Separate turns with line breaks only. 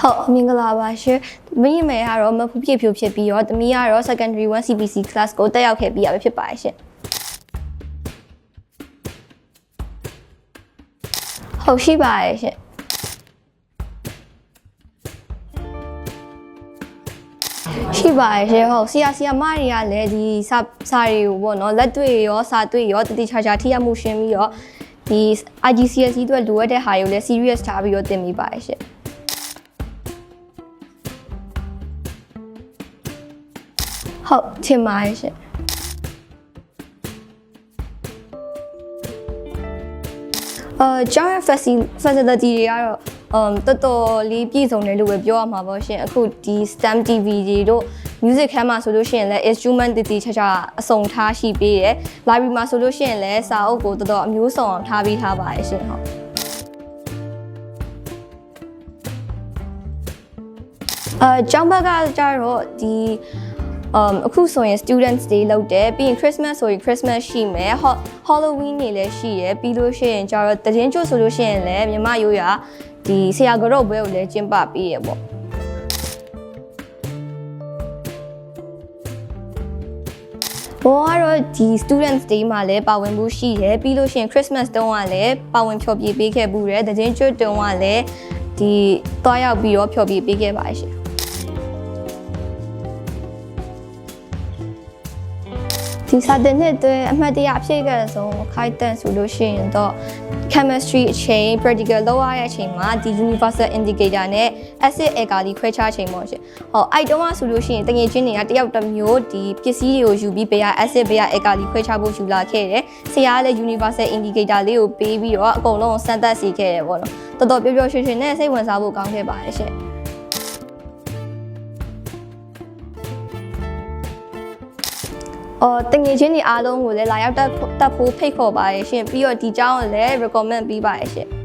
ဟုတ်မင်္ဂလာပါရှင်။မိမယ်ကတော့မဖူးပြည့်ဖြိုဖြစ်ပြီးတော့တမီးကတော့ secondary 1 CPC class ကိုတက်ရောက်ခဲ့ပြီးရပဲဖြစ်ပါတယ်ရှင်။ဟုတ်ရှိပါတယ်ရှင်။ရှိပါတယ်ရှင်ဟုတ်ဆရာဆရာမတွေကလည်းဒီစာစာတွေကိုပေါ့နော်လက်တွေ့ရောစာတွေ့ရောတတိချာချာထိရမှုရှင်းပြီးတော့ဒီ IGCSE အတွက်လိုအပ်တဲ့ဟာတွေကိုလည်း serious ထားပြီးတော့သင်မိပါတယ်ရှင်။ ဟုတ်ချင်ပါတယ်ရှင်အာကျောင်းရဲ့ faci- facility တွေကတော့ um တော်တော်လေးပြည့်စုံတယ်လို့ပဲပြောရမှာပေါ့ရှင်အခုဒီ STEM TV တွေတို့ music ခန်းမှာဆိုလို့ရှိရင်လည်း instrument တည်တည်ချာချာအစုံထားရှိပေးတယ် library မှာဆိုလို့ရှိရင်လည်းစာအုပ်ကိုတော်တော်အမျိုးစုံအောင်ထားပေးထားပါတယ်ရှင်ဟုတ်အာကျောင်းဘက်ကကျတော့ဒီ um အခုဆိုရင် students day လောက်တယ်ပြီးရင် Christmas ဆိုရင် Christmas ရှိမယ် Ho- Halloween နေလည်းရှိရယ်ပြီးလို့ရှိရင်ကျတော့တရင်ကျွတ်ဆိုလို့ရှိရင်လည်းမြမရိုးရာဒီဆရာကတော့ဘွဲကိုလည်းကျင်းပပေးရပေါ့ဘောကတော့ဒီ students day မှာလည်းပါဝင်မှုရှိတယ်ပြီးလို့ရှိရင် Christmas တုန်းကလည်းပါဝင်ဖျော်ဖြေပေးခဲ့မှုတယ်တရင်ကျွတ်တုန်းကလည်းဒီတွားရောက်ပြီးတော့ဖျော်ဖြေပေးခဲ့ပါရှင် ဒီစာတင်နှစ်အတွင်းအမှတ်တရအဖြစ်ကဆုံးခိုက်တန့်ဆိုလို့ရှိရင်တော့ chemistry အချိန် practical လုပ်ရတဲ့အချိန်မှာဒီ universal indicator နဲ့ acid alkali ခွဲခြားချိန်ပေါ့ရှင်။ဟောအဲ့တုန်းကဆိုလို့ရှိရင်တငယ်ချင်းတွေကတယောက်တစ်မျိုးဒီပစ္စည်းတွေကိုယူပြီးဘယ်ဟာ acid ဘယ်ဟာ alkali ခွဲခြားဖို့ယူလာခဲ့တယ်။ဆရာကလည်း universal indicator လေးကိုပေးပြီးတော့အကုန်လုံးစမ်းသပ်စီခဲ့တယ်ပေါ့နော်။တော်တော်ပျော်ပျော်ရွှင်ရွှင်နဲ့စိတ်ဝင်စားဖို့ကောင်းခဲ့ပါတယ်ရှင်။ အော်တငွေချင်းတွေအားလုံးကိုလည်းလာရောက်တက်တက်ဖို့ဖိတ်ခေါ်ပါတယ်ရှင်ပြီးတော့ဒီကြောင်းကိုလည်း recommend ပေးပါတယ်ရှင်